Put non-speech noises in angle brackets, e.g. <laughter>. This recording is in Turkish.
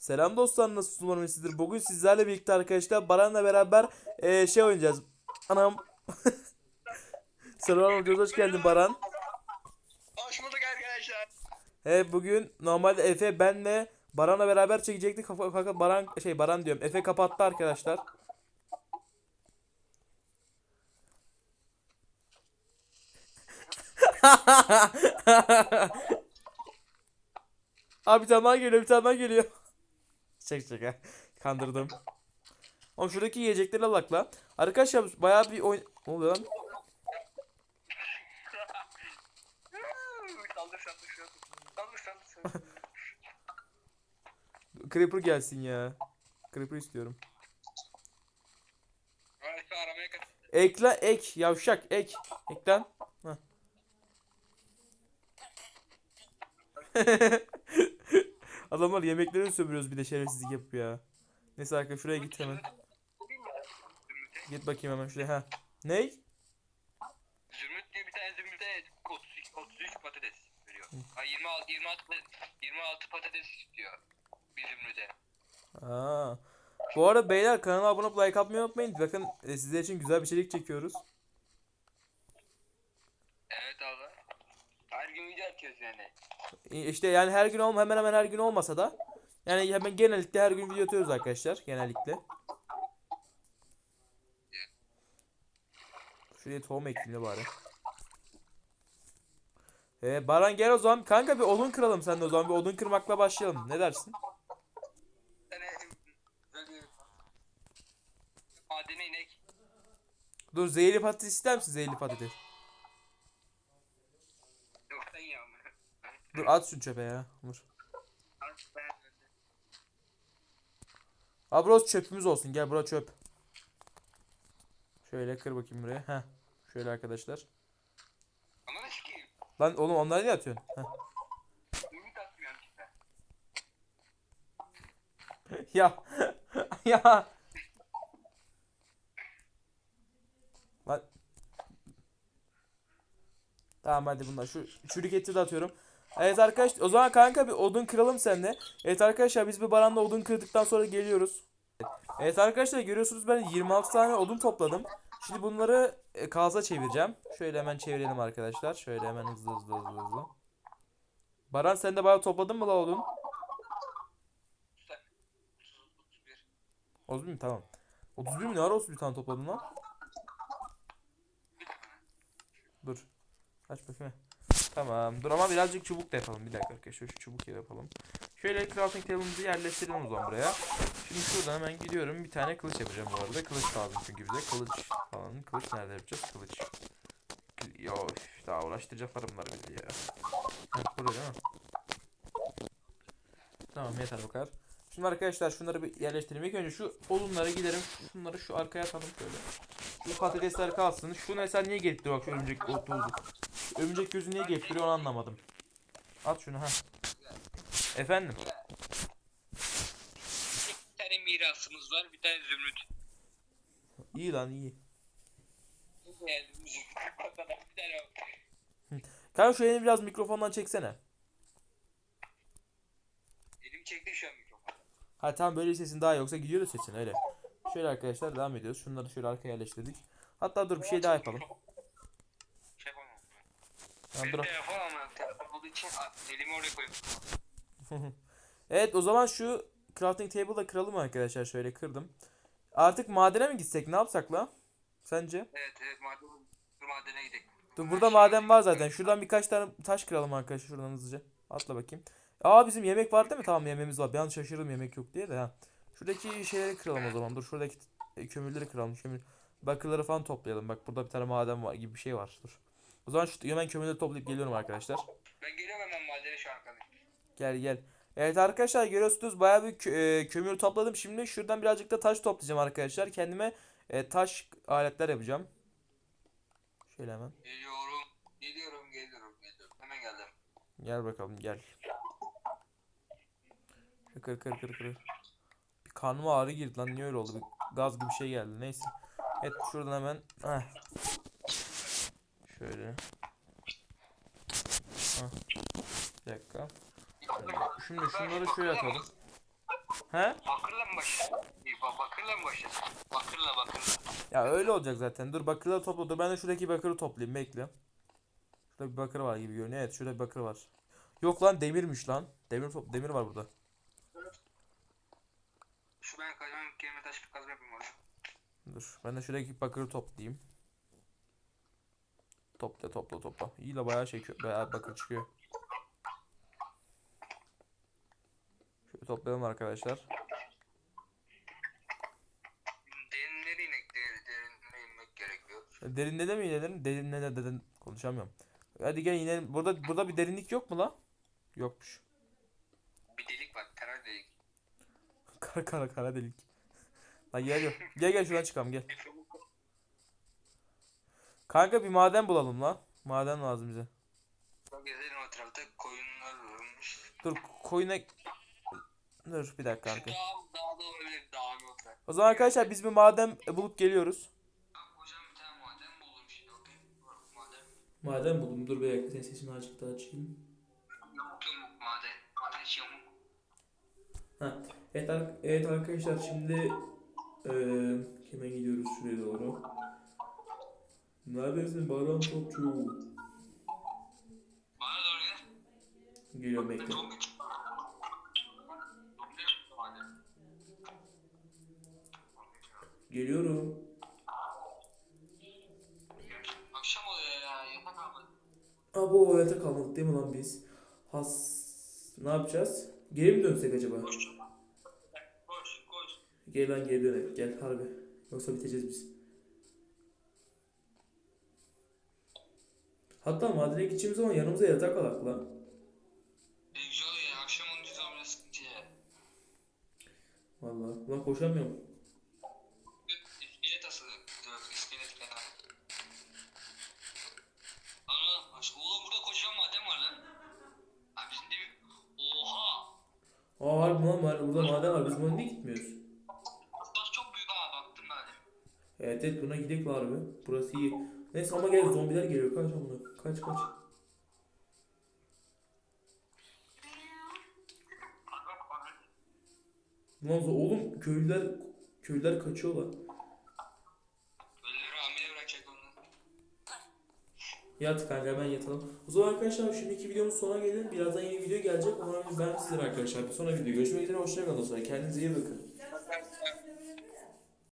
Selam dostlar nasılsınız umarım sizdir. Bugün sizlerle birlikte arkadaşlar Baran'la beraber eee, şey oynayacağız. Anam. <laughs> Selam hocam hoş geldin Baran. Hoş bulduk arkadaşlar. Evet bugün normalde Efe benle Baran'la beraber çekecektik fakat Baran şey Baran diyorum. Efe kapattı arkadaşlar. <laughs> Abi bir tane daha geliyor bir tane daha geliyor. Çek çek ha. Kandırdım. Oğlum şuradaki yiyecekleri alak la. Arkadaşlar bayağı bir oyun... Ne oluyor lan? <laughs> Creeper gelsin ya. Creeper istiyorum. Ekle ek yavşak ek. Eklen. <laughs> Adamlar yemeklerini sömürüyoruz bir de şerefsizlik yapıyor ya. Neyse arkadaşlar şuraya git hemen. Git bakayım hemen şuraya. Ha. Ney? Zümrüt diye bir tane zümrüte 33, 33 patates veriyor. Ha 26 26 26 patates istiyor. Bir zümrüte. Aa. Bu arada beyler kanala abone olup like atmayı unutmayın. Bakın e, sizler için güzel bir içerik çekiyoruz. Evet abi. Her gün video atıyoruz yani. İşte yani her gün olma hemen hemen her gün olmasa da yani hemen genellikle her gün video atıyoruz arkadaşlar genellikle. Şuraya tohum ekeyim de bari. Ee, Baran gel o zaman. Kanka bir odun kıralım sen de o zaman. Bir odun kırmakla başlayalım. Ne dersin? Madene inek. Dur zehirli patates ister misin? Zehirli patates. Yok sen ya. Dur at şunu çöpe ya. Dur. Abi burası çöpümüz olsun. Gel bura çöp. Şöyle kır bakayım buraya. Heh. Şöyle arkadaşlar. Lan oğlum onları niye atıyorsun? Heh. <laughs> Ya <laughs> ya Lan Tamam hadi bunlar şu çürük eti de atıyorum. Evet arkadaşlar o zaman kanka bir odun kıralım seninle. Evet arkadaşlar biz bir baranda odun kırdıktan sonra geliyoruz. Evet arkadaşlar görüyorsunuz ben 26 tane odun topladım. Şimdi bunları e, kaza çevireceğim. Şöyle hemen çevirelim arkadaşlar. Şöyle hemen hızlı hızlı hızlı hızlı. Baran sen de bayağı topladın mı la odun? Sen. 31. 31 mi? Tamam. 31 mi? Ne ara 31 tane topladın lan? Dur. Aç bakayım. Tamam. Dur ama birazcık çubuk da yapalım. Bir dakika arkadaşlar. Şu çubuk yapalım. Şöyle crafting table'ımızı yerleştirelim o zaman buraya. Şimdi şuradan hemen gidiyorum. Bir tane kılıç yapacağım bu arada. Kılıç lazım çünkü bize. Kılıç falan. Kılıç nerede yapacağız? Kılıç. Üf, daha uğraştıracaklar bunlar bizi ya. Heh, burada değil mi? Tamam yeter bu kadar. Şimdi arkadaşlar şunları bir yerleştirelim. İlk önce şu odunlara gidelim. Şunları şu arkaya atalım şöyle. Şu patatesler kalsın. Şu mesela niye getiriyor bak şu örümcek o Örümcek gözü niye getiriyor onu anlamadım. At şunu ha. Efendim. Bir tane mirasımız var, bir tane zümrüt. İyi lan iyi. Kanka şu elini biraz mikrofondan çeksene. Elim çekti şu an mikrofonu. Ha tamam böyle sesin daha yoksa gidiyor da sesin öyle. Şöyle arkadaşlar devam ediyoruz. Şunları şöyle arkaya yerleştirdik. Hatta dur bir şey daha yapalım. Benim dur. telefon ama telefon olduğu için elimi oraya koyuyorum. <laughs> Evet o zaman şu crafting table da kıralım arkadaşlar. Şöyle kırdım. Artık madene mi gitsek ne yapsak la? Sence? Evet evet maden, dur madene gidelim. Dur burada maden var zaten. Şuradan birkaç tane taş kıralım arkadaşlar şuradan hızlıca. Atla bakayım. Aa bizim yemek var değil mi? Tamam yemeğimiz var. Bir an şaşırdım yemek yok diye de ha. Şuradaki şeyleri kıralım o zaman. Dur şuradaki e, kömürleri kıralım. Kömür bakırları falan toplayalım. Bak burada bir tane maden var gibi bir şey var. Dur. O zaman şu hemen kömürleri toplayıp geliyorum arkadaşlar. Ben geliyorum hemen madene şu an kadar. Gel gel. Evet arkadaşlar görüyorsunuz bayağı bir kö- e, kömür topladım. Şimdi şuradan birazcık da taş toplayacağım arkadaşlar. Kendime e, taş aletler yapacağım. Şöyle hemen. Geliyorum, geliyorum, geliyorum, geliyorum. Hemen geldim. Gel bakalım gel. Kır kır kır kır. Bir karnıma ağrı girdi lan niye öyle oldu? Bir gaz gibi bir şey geldi neyse. Evet şuradan hemen. Heh. Şöyle. Heh. Bir dakika. Şimdi şunları şöyle atalım. He? Bakırla mı başlasın? İyi, ba- Bakırla mı başlasın? Bakırla bakırla. Ya öyle olacak zaten. Dur bakırları topla. Dur ben de şuradaki bakırı toplayayım. Bekle. Şurada bir bakır var gibi görünüyor. Evet şurada bir bakır var. Yok lan demirmiş lan. Demir top demir var burada. Şu ben kazmam kelime taş kazma yapayım orada. Dur ben de şuradaki bakırı toplayayım. Topla topla topla. İyi la bayağı çekiyor. Bayağı bakır çıkıyor. Şöyle toplayalım arkadaşlar. Derinleri inek, inmek gerekiyor. Derinde de mi inelim? Derinde de dedin konuşamıyorum. Hadi gel inelim. Burada burada bir derinlik yok mu la? Yokmuş. Bir delik var, karar delik. <laughs> Kara kara kara delik. Lan gel gel. Gel gel şuradan çıkalım gel. Kanka bir maden bulalım lan. Maden lazım bize. Gezelim o tarafta koyunlar varmış. Dur koyuna... Dur bir dakika kanka. dağ, dağda olabilir, dağın orada. O zaman arkadaşlar biz bir maden bulup geliyoruz. Hocam bir tane maden buldum şimdi. Var, Maden. Maden buldum. Dur bir dakika. Senin sesini azıcık daha açayım. Yamuk yamuk maden. Maden hiç yamuk. Ha. Evet, evet arkadaşlar şimdi eee kime gidiyoruz şuraya doğru. Neredesin Baran Topçu? Bana doğru gel. Geliyorum bekle. Geliyorum. Akşam oluyor ya, yatak almadım. Abo yatak kalmadık değil mi lan biz? Has... Ne yapacağız? Geri mi dönsek acaba? Koş. Koş, koş. Gel lan geri dönelim. Gel harbi. Yoksa biteceğiz biz. Hatta madene gideceğimiz zaman yanımıza yatak alak lan. Ne güzel ya, akşam olunca zombiler sıkıntı ya. Vallahi. Ulan koşamıyorum. İskelet asılı. İskelet fena. Ana, aşk- oğlum burada kocaman maden var lan. Abi şimdi Oha! Aa harbi lan var. Burada maden var. Biz buna niye gitmiyoruz? Evet evet buna gidelim harbi. Burası iyi. Neyse ama gel zombiler geliyor. Kaç amına. Kaç kaç. Lan oğlum köylüler köylüler kaçıyorlar. Ölüleri hamile bırakacak onu. Yat kanka hemen yatalım. O zaman arkadaşlar şimdiki videomuz sona gelelim. Birazdan yeni video gelecek. Umarım ben sizler arkadaşlar. Bir sonraki video görüşmek üzere. Hoşçakalın. Kendinize iyi bakın.